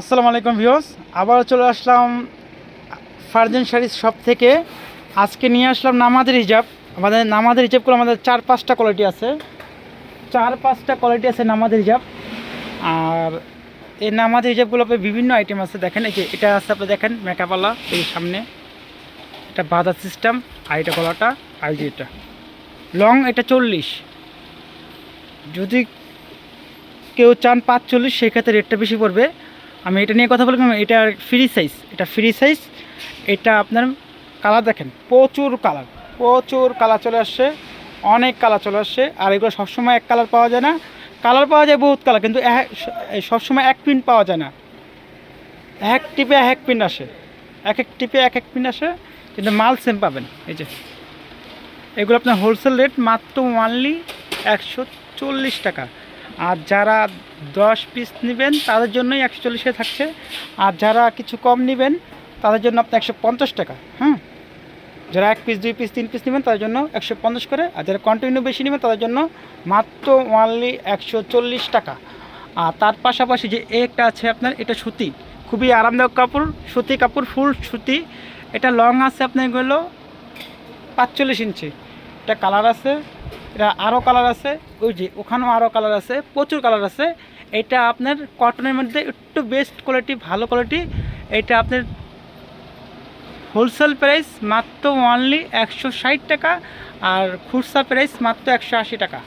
আসসালামু আলাইকুম ভিউস আবার চলে আসলাম ফার্জেন শাড়ির শপ থেকে। আজকে নিয়ে আসলাম নামাজের হিজাব। আমাদের নামাজের হিজাবগুলো আমাদের চার পাঁচটা কোয়ালিটি আছে। চার পাঁচটা কোয়ালিটি আছে নামাজের হিজাব। আর এই নামাজের হিজাবগুলোতে বিভিন্ন আইটেম আছে। দেখেন, এই যে এটা আছে আপনি দেখেন মেকআপওয়ালা এই সামনে। এটা বাজার সিস্টেম আর এটা আর যে এটা। লং এটা চল্লিশ। যদি কেউ চান পাঁচ পাঁচচল্লিশ সেক্ষেত্রে রেটটা বেশি পড়বে। আমি এটা নিয়ে কথা বললাম, এটা ফ্রি সাইজ এটা ফ্রি সাইজ এটা আপনার কালার দেখেন, প্রচুর কালার প্রচুর কালার চলে আসছে, অনেক কালার চলে আসছে, আর এগুলো সবসময় এক কালার পাওয়া যায় না। কালার পাওয়া যায় বহুত কালার কিন্তু সবসময় এক প্রিন্ট পাওয়া যায় না। এক টিপে এক এক প্রিন্ট আসে, এক এক টিপে এক এক প্রিন্ট আসে, কিন্তু মাল সেম পাবেন, এই যে। এগুলো আপনার হোলসেল রেট মাত্র ওয়ানলি একশো চল্লিশ টাকা। আর যারা দশ পিস নেবেন, তাদের জন্যই একশো চল্লিশে থাকছে। আর যারা কিছু কম নেবেন, তাদের জন্য আপনার একশো পঞ্চাশ টাকা হ্যাঁ? যারা এক পিস দুই পিস তিন পিস নেবেন, তাদের জন্য একশো পঞ্চাশ করে। আর যারা কন্টিনিউ বেশি নেবেন, তাদের জন্য মাত্র ওয়ানলি একশো চল্লিশ টাকা। আর তার পাশাপাশি যে একটা আছে আপনার, এটা সুতি। খুবই আরামদায়ক কাপড়, সুতি কাপড়, ফুল সুতি। এটা লং আছে আপনার এগুলো পাঁচচল্লিশ ইঞ্চি। এটা কালার আছে। এটা আরও কালার আছে। ওই যে ওখানেও আরও কালার আছে, প্রচুর কালার আছে। এটা আপনার কটনের মধ্যে একটু বেস্ট কোয়ালিটি ভালো কোয়ালিটি এটা আপনার হোলসেল প্রাইস মাত্র অনলি একশো ষাট টাকা আর খুচরা প্রাইস মাত্র একশো আশি টাকা।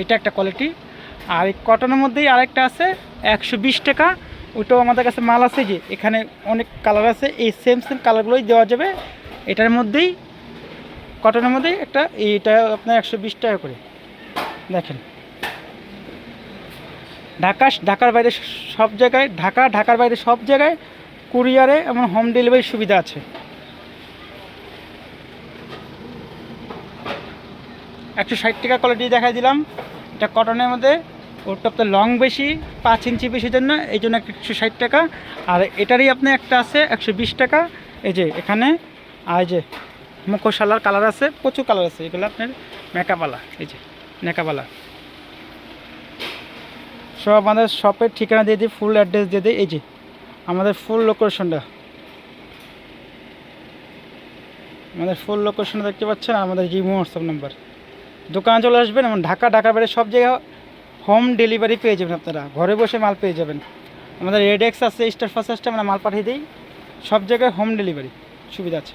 এটা একটা কোয়ালিটি আর এই কটনের মধ্যেই আরেকটা আছে, একশো বিশ টাকা। ওইটাও আমাদের কাছে মাল আছে যে, এখানে অনেক কালার আছে। এই সেম সেম কালারগুলোই দেওয়া যাবে। এটার মধ্যেই কটনের মধ্যে একটা এইটা আপনার একশো বিশ টাকা করে। দেখেন। ঢাকা, ঢাকার বাইরে সব জায়গায়, ঢাকা, ঢাকার বাইরে সব জায়গায় কুরিয়ারে এবং হোম ডেলিভারি সুবিধা আছে। একশো ষাট টাকা কোয়ালিটি দেখাই দিলাম। এটা কটনের মধ্যে ওটা আপনার লং বেশি, পাঁচ ইঞ্চি বেশি জন্য, এই জন্য একশো ষাট টাকা। আর এটারই আপনার একটা আছে একশো বিশ টাকা। এই যে এখানে, আর যে মুখোশালার কালার আছে, প্রচুর কালার আছে। এগুলো আপনার মেকআপওয়ালা এই যে মেকআপওয়ালা সব আমাদের শপের ঠিকানা দিয়ে দিই ফুল অ্যাড্রেস দিয়ে দিই, এই যে আমাদের ফুল লোকেশনটা আমাদের ফুল লোকেশনটা দেখতে পাচ্ছেন আমাদের জিমো হোয়াটসঅ্যাপ নাম্বার দোকানে চলে আসবেন, এবং ঢাকা ঢাকার বাইরে সব জায়গায় হোম ডেলিভারি পেয়ে যাবেন আপনারা। ঘরে বসে মাল পেয়ে যাবেন। আমাদের রেডেক্স আছে স্টার ফার্স্ট আমরা মাল পাঠিয়ে দিই। সব জায়গায় হোম ডেলিভারি সুবিধা আছে।